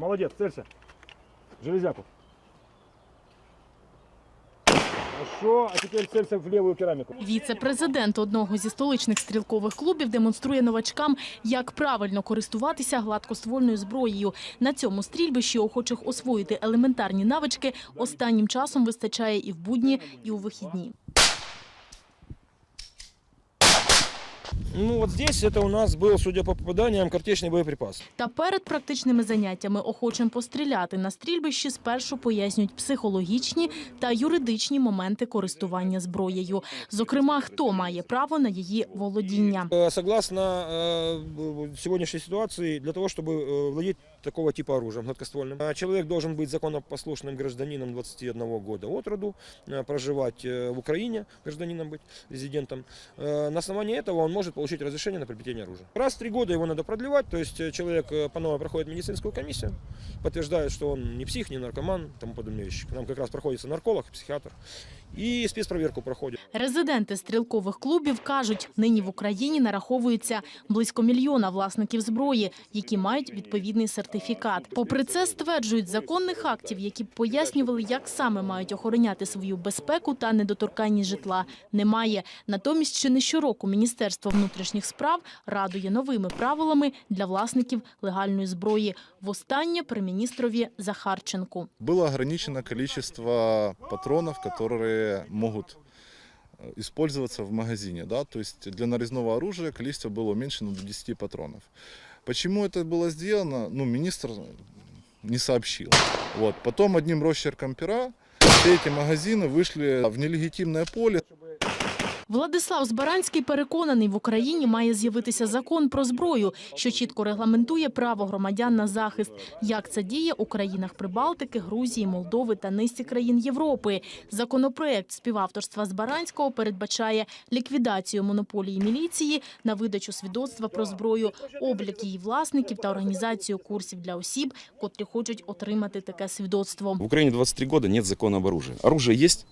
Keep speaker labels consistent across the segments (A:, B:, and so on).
A: Молодец, целься. Железяку. Хорошо, а теперь целься в левую керамику.
B: Віце-президент одного зі столичних стрілкових клубів демонструє новачкам, як правильно користуватися гладкоствольною зброєю. На цьому стрільбищі охочих освоїти елементарні навички останнім часом вистачає і в будні, і у вихідні.
A: Ну вот здесь это у нас был, судя по попаданиям, картечный боеприпас.
B: Та перед практичними заняттями охочим постріляти на стрільбищі спершу пояснюють психологічні та юридичні моменти користування зброєю. Зокрема, хто має право на її володіння.
A: Э, Согласно э, сегодняшней ситуации, для того, чтобы э, владеть такого типа оружием гладкоствольным, э, человек должен быть законопослушным гражданином 21 года от роду, э, проживать э, в Украине, гражданином быть, резидентом. Э, На основании этого он может получить разрешение на приобретение оружия. Раз в три года его надо продлевать, то есть э, человек э, по новой проходит медицинскую комиссию, подтверждает, что он не псих, не наркоман, тому подобные вещи. К нам как раз проходится нарколог, психиатр и спецпроверку проходит.
B: Резиденти стрілкових клубів кажуть, нині в Україні нараховується близько мільйона власників зброї, які мають відповідний сертифікат. Попри це, стверджують, законних актів, які б пояснювали, як саме мають охороняти свою безпеку та недоторканність житла, немає. Натомість, ще не щороку Міністерство внутрішніх справ радує новими правилами для власників легальної зброї. Востаннє при міністрові Захарченку.
C: Было ограничено количество патронов, которые могут э, использоваться в магазине. Да? То есть для нарезного оружия количество было уменьшено до 10 патронов. Почему это было сделано, ну, министр не сообщил. Вот. Потом одним росчерком пера все эти магазины вышли в нелегитимное поле.
B: Владислав Збаранський переконаний, в Україні має з'явитися закон про зброю, що чітко регламентує право громадян на захист. Як це діє у країнах Прибалтики, Грузії, Молдови та низці країн Європи. Законопроект співавторства Збаранського передбачає ліквідацію монополії міліції на видачу свідоцтва про зброю, облік її власників та організацію курсів для осіб, котрі хочуть отримати таке свідоцтво.
D: В Украине 23 года нет закона об оружии. Оружие есть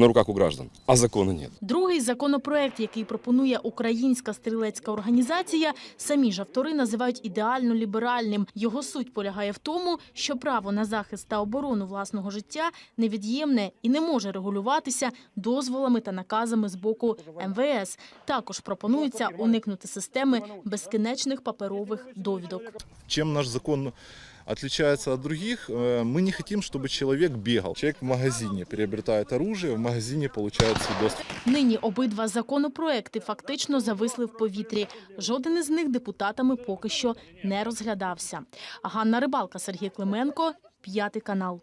D: на руках у граждан, а закона нет.
B: Другий законопроект, який пропонує українська стрілецька організація, самі ж автори називають ідеально ліберальним. Його суть полягає в тому, що право на захист та оборону власного життя невід'ємне і не може регулюватися дозволами та наказами з боку МВС. Також пропонується уникнути системи безкінечних паперових довідок.
C: Чем наш закон отличается от других, э, мы не хотим, чтобы человек бегал. Человек в магазине приобретает оружие, в магазине получает свидетельство.
B: Нині обидва законопроекти фактично зависли в повітрі. Жоден із них депутатами поки що не розглядався. Ганна Рибалка, Сергій Клименко, п'ятий канал.